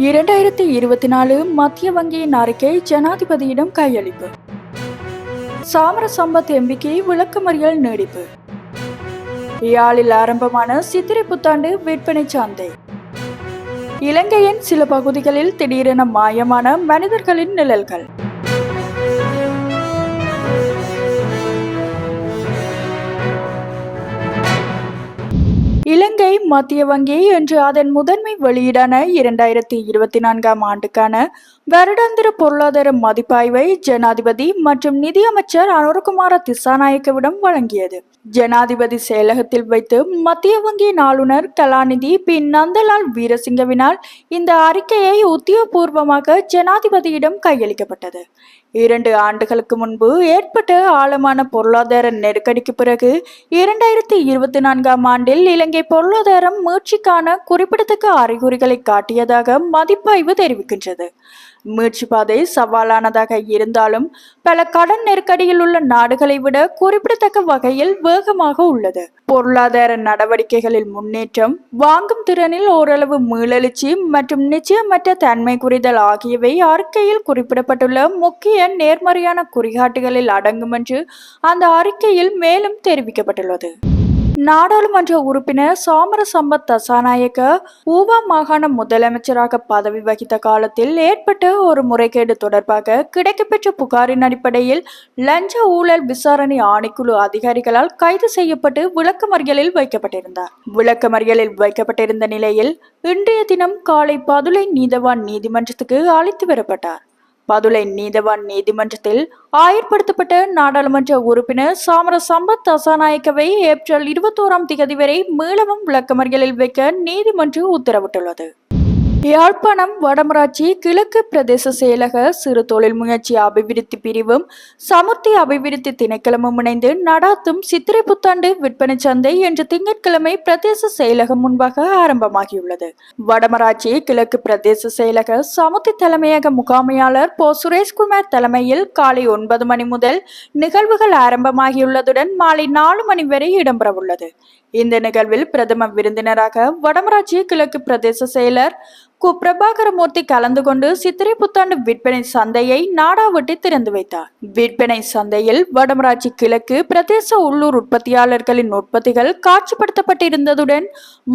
இரண்டாயிரத்தி இருபத்தி நாலு மத்திய வங்கியின் அறிக்கை ஜனாதிபதியிடம் கையளிப்பு. சாமர சம்பத் எம்பிக்கு விளக்கமறியல் நீடிப்பு. யாழில் ஆரம்பமான சித்திரை புத்தாண்டு விற்பனை சந்தை. இலங்கையின் சில பகுதிகளில் திடீரென மாயமான மனிதர்களின் நிழல்கள். இலங்கை மத்திய வங்கி என்று அதன் முதன்மை வெளியீடான இரண்டாயிரத்தி இருபத்தி நான்காம் ஆண்டுக்கான வருடாந்திர பொருளாதார மதிப்பாய்வை ஜனாதிபதி மற்றும் நிதியமைச்சர் அனுரகுமார திசாநாயக்கவிடம் வழங்கியது. ஜனாதிபதி செயலகத்தில் வைத்து மத்திய வங்கியின் ஆளுநர் கலாநிதி பி நந்தலால் வீரசிங்கவினால் இந்த அறிக்கையை உத்தியோகபூர்வமாக ஜனாதிபதியிடம் கையளிக்கப்பட்டது. இரண்டு ஆண்டுகளுக்கு முன்பு ஏற்பட்ட ஆழமான பொருளாதார நெருக்கடிக்கு பிறகு இரண்டாயிரத்தி இருபத்தி நான்காம் ஆண்டில் இலங்கை பொருளாதாரம் மீட்சிக்கான குறிப்பிடத்தக்க அறிகுறிகளை காட்டியதாக மதிப்பாய்வு தெரிவிக்கின்றது. மீட்சி பாதை சவாலானதாக இருந்தாலும் பல கடன் நெருக்கடியில் உள்ள நாடுகளை விட குறிப்பிடத்தக்க வகையில் வேகமாக உள்ளது. பொருளாதார நடவடிக்கைகளில் முன்னேற்றம் வாங்கும் திறனில் ஓரளவு மீளெழுச்சி மற்றும் நிச்சயமற்ற தன்மை குறிதல் ஆகியவை அறிக்கையில் குறிப்பிடப்பட்டுள்ள முக்கிய நேர்மறையான குறிகாட்டுகளில் அடங்கும் என்று அந்த அறிக்கையில் மேலும் தெரிவிக்கப்பட்டுள்ளது. நாடாளுமன்ற உறுப்பினர் சோமர சம்பத் தசாநாயக்க ஊவா மாகாண முதலமைச்சராக பதவி வகித்த காலத்தில் ஏற்பட்ட ஒரு முறைகேடு தொடர்பாக கிடைக்கப்பெற்ற புகாரின் அடிப்படையில் லஞ்ச ஊழல் விசாரணை ஆணைக்குழு அதிகாரிகளால் கைது செய்யப்பட்டு விளக்கமறியலில் வைக்கப்பட்டிருந்தார். விளக்கமறியலில் வைக்கப்பட்டிருந்த நிலையில் இன்றைய தினம் காலை பதுளை நீதவான் நீதிமன்றத்துக்கு அழைத்து வரப்பட்டார். பதுளை நீதவான் நீதிமன்றத்தில் ஆயர்படுத்தப்பட்ட நாடாளுமன்ற உறுப்பினர் சாமர சம்பத் தசாநாயக்கவை ஏப்ரல் இருபத்தோராம் தேதி வரை மீளவும் விளக்கமறியலில் வைக்க நீதிமன்றம் உத்தரவிட்டுள்ளது. யாழ்ப்பாணம் வடமராட்சி கிழக்கு பிரதேச செயலக சிறு தொழில் முயற்சி அபிவிருத்தி பிரிவும் சமுர்த்தி அபிவிருத்தி திணைக்களமும் இணைந்து நடாத்தும் சித்திரை புத்தாண்டு விற்பனை சந்தை இன்று திங்கட்கிழமை பிரதேச செயலகம் முன்பாக ஆரம்பமாகியுள்ளது. வடமராட்சி கிழக்கு பிரதேச செயலக சமுர்த்தி தலைமையக முகாமையாளர் போ. சுரேஷ்குமார் தலைமையில் காலை ஒன்பது மணி முதல் நிகழ்வுகள் ஆரம்பமாகியுள்ளதுடன் மாலை நாலு மணி வரை இடம்பெறவுள்ளது. இந்த நிகழ்வில் பிரதம விருந்தினராக வடமராட்சி கிழக்கு பிரதேச செயலர் கு பிரபாகரமூர்த்தி கலந்து கொண்டு சித்திரை புத்தாண்டு விற்பனை சந்தையை நாடாவட்டி திறந்து வைத்தார். விற்பனை சந்தையில் வடமராட்சி கிழக்கு பிரதேச உள்ளூர் உற்பத்தியாளர்களின் உற்பத்திகள் காட்சிப்படுத்தப்பட்டிருந்ததுடன்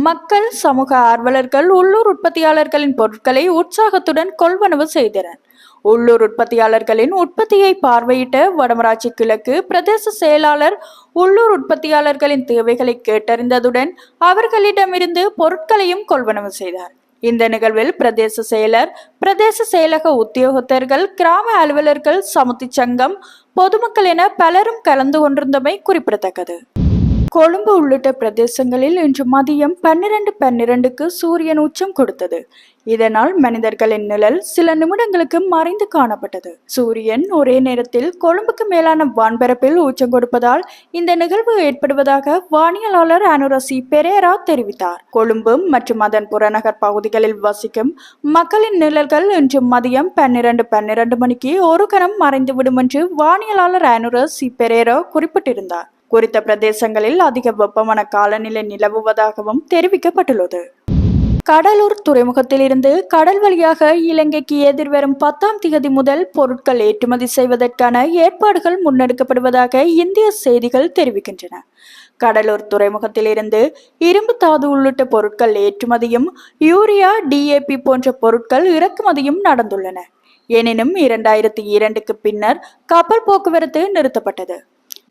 மக்கள் சமூக ஆர்வலர்கள் உள்ளூர் உற்பத்தியாளர்களின் பொருட்களை உற்சாகத்துடன் கொள்வனவு செய்தனர். உள்ளூர் உற்பத்தியாளர்களின் உற்பத்தியை பார்வையிட்ட வடமராட்சி கிழக்கு பிரதேச செயலாளர் உள்ளூர் உற்பத்தியாளர்களின் தேவைகளை கேட்டறிந்ததுடன் அவர்களிடமிருந்து பொருட்களையும் கொள்வனவு செய்தார். இந்த நிகழ்வில் பிரதேச செயலர் பிரதேச செயலக உத்தியோகத்தர்கள் கிராம அலுவலர்கள் சமுத்தி சங்கம் பொதுமக்கள் என பலரும் கலந்து கொண்டிருந்தமை குறிப்பிடத்தக்கது. கொழும்பு உள்ளிட்ட பிரதேசங்களில் இன்று மதியம் பன்னிரண்டு பன்னிரண்டுக்கு சூரியன் உச்சம் கொடுத்தது. இதனால் மனிதர்களின் நிழல் சில நிமிடங்களுக்கு மறைந்து காணப்பட்டது. சூரியன் ஒரே நேரத்தில் கொழும்புக்கு மேலான வான்பரப்பில் உச்சம் கொடுப்பதால் இந்த நிகழ்வு ஏற்படுவதாக வானியலாளர் அனுரசி பெரேரா தெரிவித்தார். கொழும்பு மற்றும் அதன் புறநகர் பகுதிகளில் வசிக்கும் மக்களின் நிழல்கள் இன்று மதியம் பன்னிரண்டு பன்னிரண்டு மணிக்கு ஒரு கணம் மறைந்துவிடும் என்று வானியலாளர் அனுரசி பெரேரா குறிப்பிட்டிருந்தார். குறித்த பிரதேசங்களில் அதிக வெப்பமான காலநிலை நிலவுவதாகவும் தெரிவிக்கப்பட்டுள்ளது. கடலூர் துறைமுகத்திலிருந்து கடல் வழியாக இலங்கைக்கு எதிர்வரும் பத்தாம் தேதி முதல் பொருட்கள் ஏற்றுமதி செய்வதற்கான ஏற்பாடுகள் முன்னெடுக்கப்படுவதாக இந்திய செய்திகள் தெரிவிக்கின்றன. கடலூர் துறைமுகத்திலிருந்து இரும்பு தாது உள்ளிட்ட பொருட்கள் ஏற்றுமதியும் யூரியா டிஏபி போன்ற பொருட்கள் இறக்குமதியும் நடந்துள்ளன. எனினும் இரண்டாயிரத்தி இரண்டுக்கு பின்னர் கப்பல் போக்குவரத்து நிறுத்தப்பட்டது.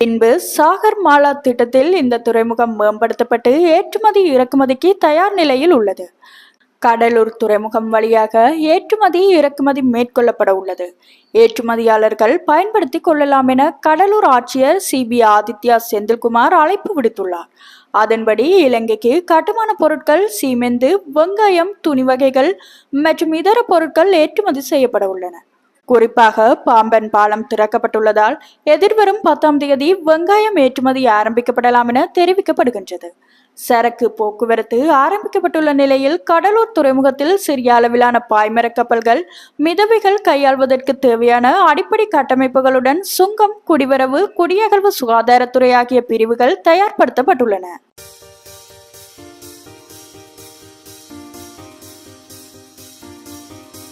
பின்பு சாகர் மாலா திட்டத்தில் இந்த துறைமுகம் மேம்படுத்தப்பட்டு ஏற்றுமதி இறக்குமதிக்கு தயார் நிலையில் உள்ளது. கடலூர் துறைமுகம் வழியாக ஏற்றுமதி இறக்குமதி மேற்கொள்ளப்பட உள்ளது. ஏற்றுமதியாளர்கள் பயன்படுத்தி கொள்ளலாம் என கடலூர் ஆட்சியர் சிபி ஆதித்யா செந்தில்குமார் அழைப்பு விடுத்துள்ளார். அதன்படி இலங்கைக்கு கட்டுமான பொருட்கள் சீமெந்து வெங்காயம் துணி வகைகள் மற்றும் இதர பொருட்கள் ஏற்றுமதி செய்யப்பட உள்ளன. குறிப்பாக பாம்பன் பாலம் திறக்கப்பட்டுள்ளதால் எதிர்வரும் பத்தாம் தேதி வெங்காயம் ஏற்றுமதி ஆரம்பிக்கப்படலாம் என தெரிவிக்கப்படுகின்றது. சரக்கு போக்குவரத்து ஆரம்பிக்கப்பட்டுள்ள நிலையில் கடலூர் துறைமுகத்தில் சிறிய அளவிலான பாய்மர கப்பல்கள் மிதவைகள் கையாள்வதற்கு தேவையான அடிப்படை கட்டமைப்புகளுடன் சுங்கம் குடிவரவு குடியகழ்வு சுகாதாரத்துறை ஆகிய பிரிவுகள் தயார்படுத்தப்பட்டுள்ளன.